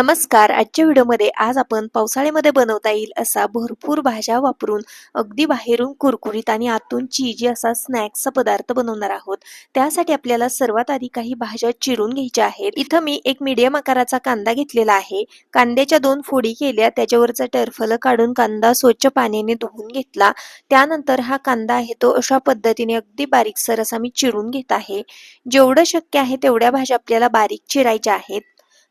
नमस्कार. आजच्या व्हिडिओमध्ये आज आपण पावसाळ्यामध्ये बनवता येईल असा भरपूर भाज्या वापरून अगदी बाहेरून कुरकुरीत आणि आतून चीजी असा स्नॅक्सचा पदार्थ बनवणार आहोत. त्यासाठी आपल्याला सर्वात आधी काही भाज्या चिरून घ्यायच्या आहेत. इथं मी एक मीडियम आकाराचा कांदा घेतलेला आहे. कांद्याच्या दोन फोडी केल्या. त्याच्यावरचा टरफल काढून कांदा स्वच्छ पाण्याने धुवून घेतला. त्यानंतर हा कांदा आहे तो अशा पद्धतीने अगदी बारीकसर असा मी चिरून घेत आहे. जेवढं शक्य आहे तेवढ्या भाज्या आपल्याला बारीक चिरायच्या आहेत.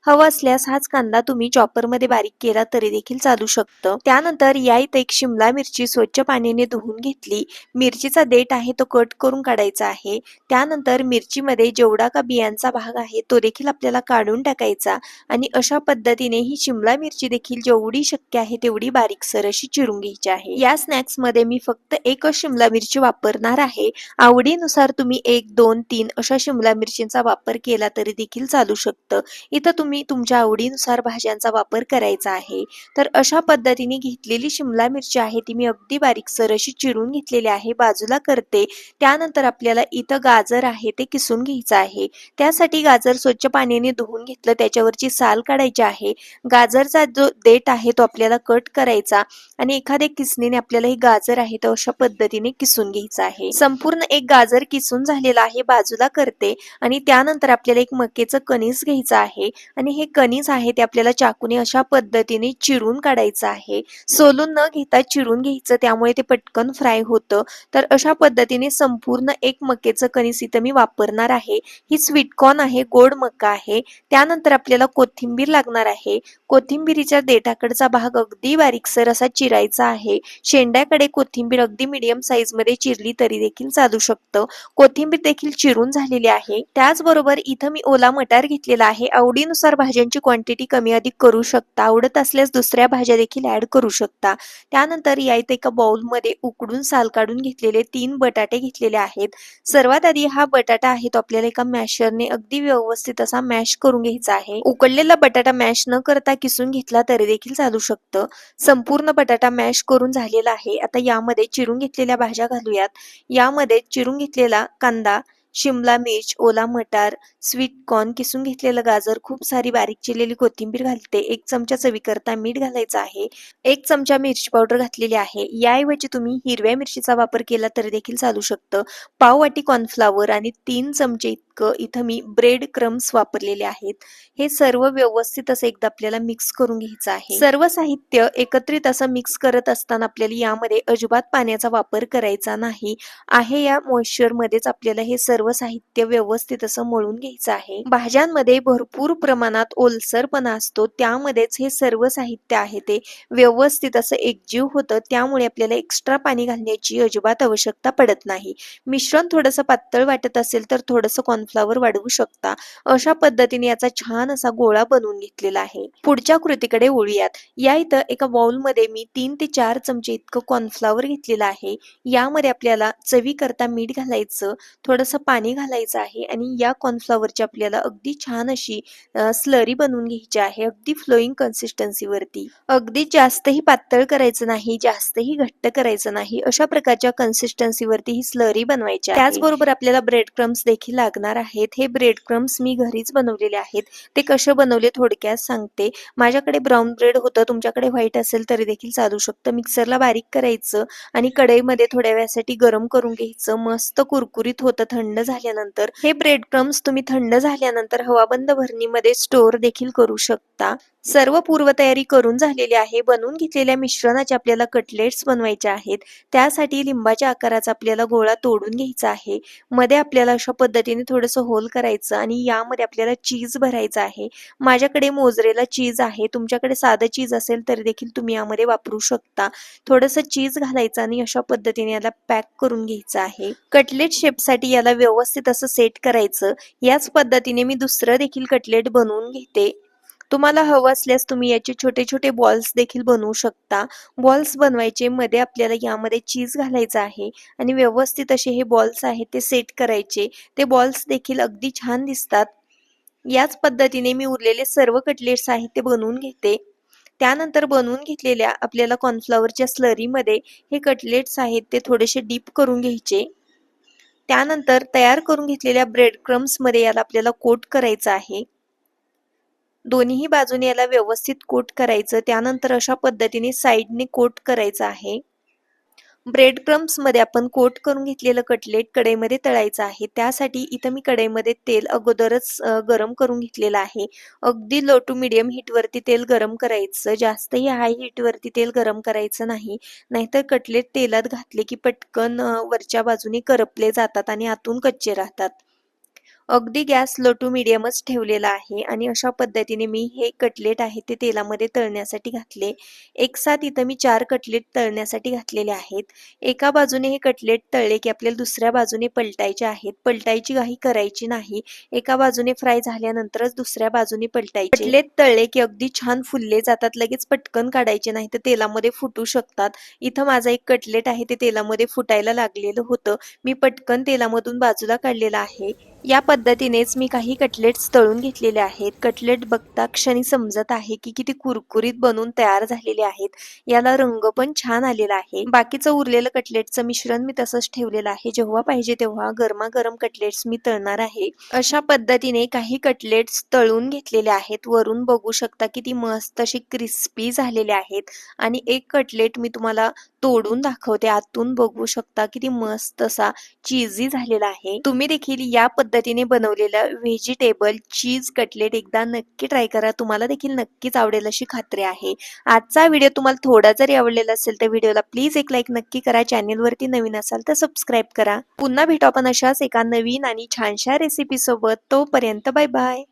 हवं असल्यास हाच कांदा तुम्ही चॉपरमध्ये बारीक केला तरी देखील चालू शकतं. त्यानंतर या इथे एक शिमला मिरची स्वच्छ पाण्याने धुवून घेतली. मिरचीचा देठ आहे तो कट करून काढायचा आहे. त्यानंतर मिरचीमध्ये जेवढा का बियांचा भाग आहे तो देखील आपल्याला काढून टाकायचा आणि अशा पद्धतीने ही शिमला मिरची देखील जेवढी शक्य आहे तेवढी बारीकसर अशी चिरून घ्यायची आहे. या स्नॅक्समध्ये मी फक्त एकच शिमला मिरची वापरणार आहे. आवडीनुसार तुम्ही एक दोन तीन अशा शिमला मिरचींचा वापर केला तरी देखील चालू शकतं. इथं तुम्ही तुमच्या आवडीनुसार भाज्यांचा वापर करायचा आहे. तर अशा पद्धतीने घेतलेली शिमला मिरची आहे ती मी अगदी बारीकसर अशी चिरून घेतलेली आहे बाजूला करते. त्यानंतर आपल्याला इथं गाजर आहे ते किसून घ्यायचं आहे. त्यासाठी गाजर स्वच्छ पाण्याने धुवून घेतलं त्याच्यावरची साल काढायची आहे. गाजरचा जो देठ आहे तो आपल्याला कट करायचा आणि एखाद्या किसणीने आपल्याला हे गाजर आहे तो अशा पद्धतीने किसून घ्यायचं आहे. संपूर्ण एक गाजर किसून झालेला आहे बाजूला करते आणि त्यानंतर आपल्याला एक मकेचं कणीस घ्यायचं आहे. आणि हे कणीस आहे ते आपल्याला चाकूने अशा पद्धतीने चिरून काढायचं आहे. सोलून न घेता चिरून घ्यायचं त्यामुळे ते पटकन फ्राय होतं. तर अशा पद्धतीने संपूर्ण एक मकेचं कणीस इथं मी वापरणार आहे. ही स्वीटकॉर्न आहे गोड मका आहे. त्यानंतर आपल्याला कोथिंबीर लागणार आहे. कोथिंबीरीच्या देठाकडचा भाग अगदी बारीकसर असा चिरायचा आहे. शेंड्याकडे कोथिंबीर अगदी मीडियम साईजमध्ये चिरली तरी देखील चालू शकतं. कोथिंबीर देखील चिरून झालेली आहे. त्याचबरोबर इथं मी ओला मटार घेतलेला आहे. आवडीनुसार भाज्यांची क्वांटिटी कमी अधिक करू शकता. आवडत असल्यास दुसऱ्या भाज्या देखील ऍड करू शकता. त्यानंतर या इथे एका मध्ये उकडून साल काढून घेतलेले तीन बटाटे घेतलेले आहेत. सर्वात आधी हा बटाटा आहे तो आपल्याला एका मॅशरने अगदी व्यवस्थित असा मॅश करून घ्यायचा आहे. उकडलेला बटाटा मॅश न करता किसून घेतला तरी देखील चालू शकतं. संपूर्ण बटाटा मॅश करून झालेला आहे. आता यामध्ये चिरून घेतलेल्या भाज्या घालूयात. यामध्ये चिरून घेतलेला कांदा शिमला मिर्च ओला मटार स्वीट कॉर्न किसून घेतलेलं गाजर खूप सारी बारीक चिरलेली कोथिंबीर घालते. एक चमचा चवीकरता मीठ घालायचं आहे. एक चमचा मिरची पावडर घातलेली आहे. याऐवजी तुम्ही हिरव्या मिरचीचा वापर केला तरी देखील चालू शकतं. पाव वाटी कॉर्नफ्लावर आणि तीन चमचे इतकं इथं मी ब्रेड क्रम्स वापरलेले आहेत. हे सर्व व्यवस्थित असं एकदा आपल्याला मिक्स करून घ्यायचं आहे. सर्व साहित्य एकत्रित असं मिक्स करत असताना आपल्याला यामध्ये अजिबात पाण्याचा वापर करायचा नाही. आहे या मॉइश्चर मध्येच आपल्याला हे सर्व साहित्य व्यवस्थित असं मळून घ्यायचं आहे. भाज्यांमध्ये भरपूर प्रमाणात ओलसरपणा असतो. त्यामध्येच हे सर्व साहित्य आहे ते व्यवस्थित असं एकजीव होतं. त्यामुळे आपल्याला एक्स्ट्रा पाणी घालण्याची अजिबात आवश्यकता पडत नाही. मिश्रण थोडंसं पातळ वाटत असेल तर थोडंसं सनफ्लावर वाढवू शकता. अशा पद्धतीने याचा छान असा गोळा बनवून घेतलेला आहे. पुढच्या कृतीकडे वळूयात. या इथं एका मध्ये मी तीन ते चार चमचे इतकं कॉर्नफ्लावर घेतलेलं आहे. यामध्ये आपल्याला चवी करता मीठ घालायचं थोडंसं पाणी घालायचं आहे आणि या कॉर्नफ्लावरची आपल्याला अगदी छान अशी स्लरी बनवून घ्यायची आहे. अगदी फ्लोईंग कन्सिस्टन्सीवरती अगदी जास्तही पातळ करायचं नाही जास्तही घट्ट करायचं नाही. अशा प्रकारच्या कन्सिस्टन्सीवरती ही स्लरी बनवायची त्याचबरोबर आपल्याला ब्रेड क्रम्स देखील लागणार आहेत. हे ब्रेड क्रम्स मी घरीच बनवलेले आहेत. ते कसे बनवले थोडक्यात सांगते. माझ्याकडे ब्राऊन ब्रेड होतं. तुमच्याकडे व्हाईट असेल तरी देखील चालू शकतं. मिक्सरला बारीक करायचं आणि कढईमध्ये थोड्या वेळासाठी गरम करून घ्यायचं. मस्त कुरकुरीत होतं. थंड झाल्यानंतर. हे ब्रेड क्रम्स तुम्ही थंड झाल्यानंतर हवाबंद भरणीमध्ये स्टोअर देखील करू शकता. सर्व पूर्वतयारी करून झालेली आहे. बनवून घेतलेल्या मिश्रणाचे आपल्याला कटलेट्स बनवायचे आहेत. त्यासाठी लिंबाच्या आकाराचा आपल्याला गोळा तोडून घ्यायचा आहे. मध्ये आपल्याला अशा पद्धतीने थोडंसं होल करायचं आणि यामध्ये आपल्याला चीज भरायचं आहे. माझ्याकडे मोजरेला चीज आहे. तुमच्याकडे साधं चीज असेल तरी देखील तुम्ही यामध्ये वापरू शकता. थोडंसं चीज घालायचं आणि अशा पद्धतीने याला पॅक करून घ्यायचं आहे. कटलेट शेपसाठी याला व्यवस्थित असं सेट करायचं. याच पद्धतीने मी दुसरं देखील कटलेट बनवून घेते. तुम्हाला हवं असल्यास तुम्ही याचे छोटे छोटे बॉल्स देखील बनवू शकता. बॉल्स बनवायचे मध्ये आपल्याला यामध्ये चीज घालायचं आहे आणि व्यवस्थित असे हे बॉल्स आहेत ते सेट करायचे. ते बॉल्स देखील अगदी छान दिसतात. याच पद्धतीने मी उरलेले सर्व कटलेट्स आहेत ते बनवून घेते. त्यानंतर बनवून घेतलेल्या आपल्याला कॉर्नफ्लॉवरच्या स्लरीमध्ये हे कटलेट्स आहेत ते थोडेसे डीप करून घ्यायचे. त्यानंतर तयार करून घेतलेल्या ब्रेड क्रम्समध्ये याला आपल्याला कोट करायचं आहे. दोन्हीही बाजूने याला व्यवस्थित कोट करायचं. त्यानंतर अशा पद्धतीने साईडने कोट करायचं आहे. ब्रेड क्रम्समध्ये आपण कोट करून घेतलेलं कटलेट कढईमध्ये तळायचं आहे. त्यासाठी इथं मी कढईमध्ये तेल अगोदरच गरम करून घेतलेलं आहे. अगदी लो टू मिडियम हीटवरती तेल गरम करायचं. जास्तही हाय हीटवरती तेल गरम करायचं नाही. नाहीतर कटलेट तेलात घातले की पटकन वरच्या बाजूने करपले जातात आणि आतून कच्चे राहतात. अगदी गॅस लो टू मिडियमच ठेवलेला आहे आणि अशा पद्धतीने मी हे कटलेट आहे ते तेलामध्ये तळण्यासाठी घातले. एक साथ इथं मी चार कटलेट तळण्यासाठी घातलेले आहेत. एका बाजूने हे कटलेट तळले की आपल्याला दुसऱ्या बाजूने पलटायचे आहेत. पलटायची काही करायची नाही. एका बाजूने फ्राय झाल्यानंतरच दुसऱ्या बाजूने पलटायचे. कटलेट तळले की अगदी छान फुलले जातात. लगेच पटकन काढायचे नाही तर तेलामध्ये फुटू शकतात. इथं माझा एक कटलेट आहे ते तेलामध्ये फुटायला लागलेलं होतं. मी पटकन तेलामधून बाजूला काढलेलं आहे. या पद्धतीनेच मी काही कटलेट्स तळून घेतलेले आहेत. कटलेट बघता क्षणी समजत आहे की किती कुरकुरीत बनून तयार झालेले आहेत. याला रंग पण छान आलेला आहे. बाकीचं उरलेलं कटलेटचं मिश्रण मी तसंच ठेवलेलं आहे. जेव्हा पाहिजे तेव्हा गरमागरम कटलेट्स मी तळणार आहे. अशा पद्धतीने काही कटलेट्स तळून घेतलेले आहेत. वरून बघू शकता किती मस्त अशी क्रिस्पी झालेले आहेत. आणि एक कटलेट मी तुम्हाला तोडून दाखवते. आतून बघू शकता किती मस्त असा चीजी झालेला आहे. तुम्ही देखील या पद्धतीने बनवलेलं व्हेजिटेबल चीज कटलेट एकदा नक्की ट्राय करा. तुम्हाला देखील नक्कीच आवडेल अशी खात्री आहे. आजचा व्हिडिओ तुम्हाला थोडा जरी आवडलेला असेल तर व्हिडिओला प्लीज एक लाईक नक्की करा. चॅनेलवरती नवीन असाल तर सबस्क्राईब करा. पुन्हा भेटू आपण अशाच एका नवीन आणि छानशा रेसिपी सोबत. तोपर्यंत बाय बाय